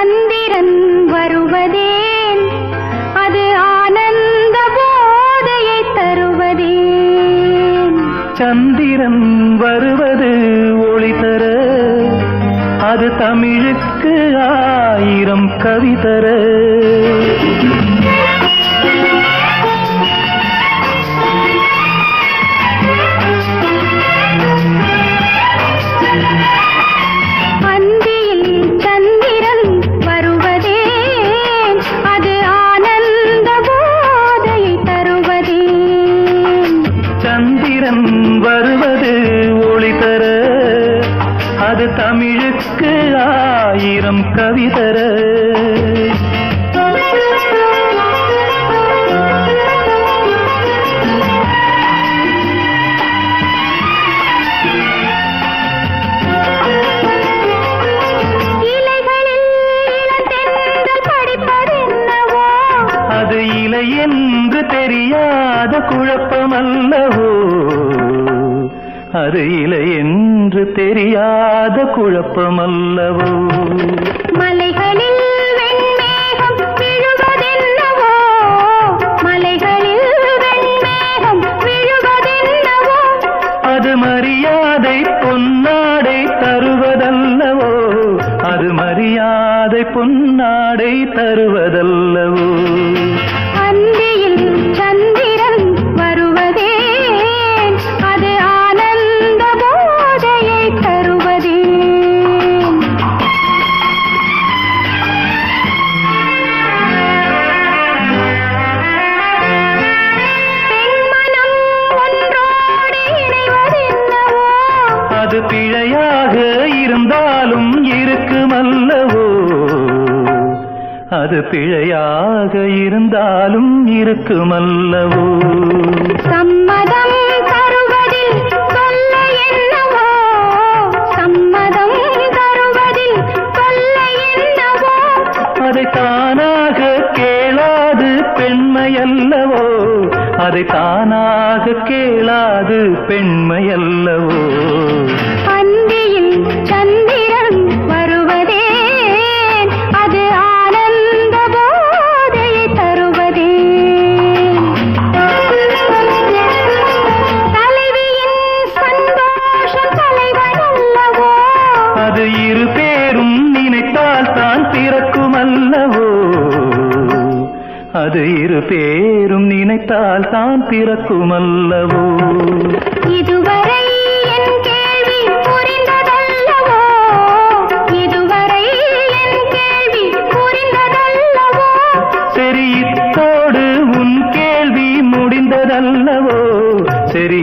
சந்திரன் வருவதேன் அது ஆனந்த போதையை தருவதேன் சந்திரன் வருவது ஒளி தர அது தமிழுக்கு ஆயிரம் கவி தர you. வருவது ஒளி தர. அது தமிழுக்கு ஆயிரம் கவி தர. இலைகளில் இளந்தென்றல் படிப்பதென்னவோ? அது இலை என்று தெரியாத குழப்பமல்லவோ அது இலை என்று தெரியாத குழப்பமல்லவோ. மலைகளில் அது மரியாதை பொன்னாடை தருவதல்லவோ. அது மரியாதை பொன்னாடை தருவதல்லவோ. அது பிழையாக இருந்தாலும் இருக்குமல்லவோ? அது பிழையாக இருந்தாலும் இருக்குமல்லவோ? சம்மதம் தருவதில் சொல்ல என்னவோ? சம்மதம் தருவதில் சொல்ல என்னவோ? அதை தானாக கேளாது பெண்மையல்லவோ? அதை தானாக கேளாது பெண்மையல்லவோ? அது இரு பேரும் நினைத்தால் தான் பிறக்குமல்லவோ? அது இரு பேரும் நினைத்தால் தான் கேள்வி புரிந்ததல்லவோ? இதுவரை சரி இத்தோடு உன் கேள்வி முடிந்ததல்லவோ? சரி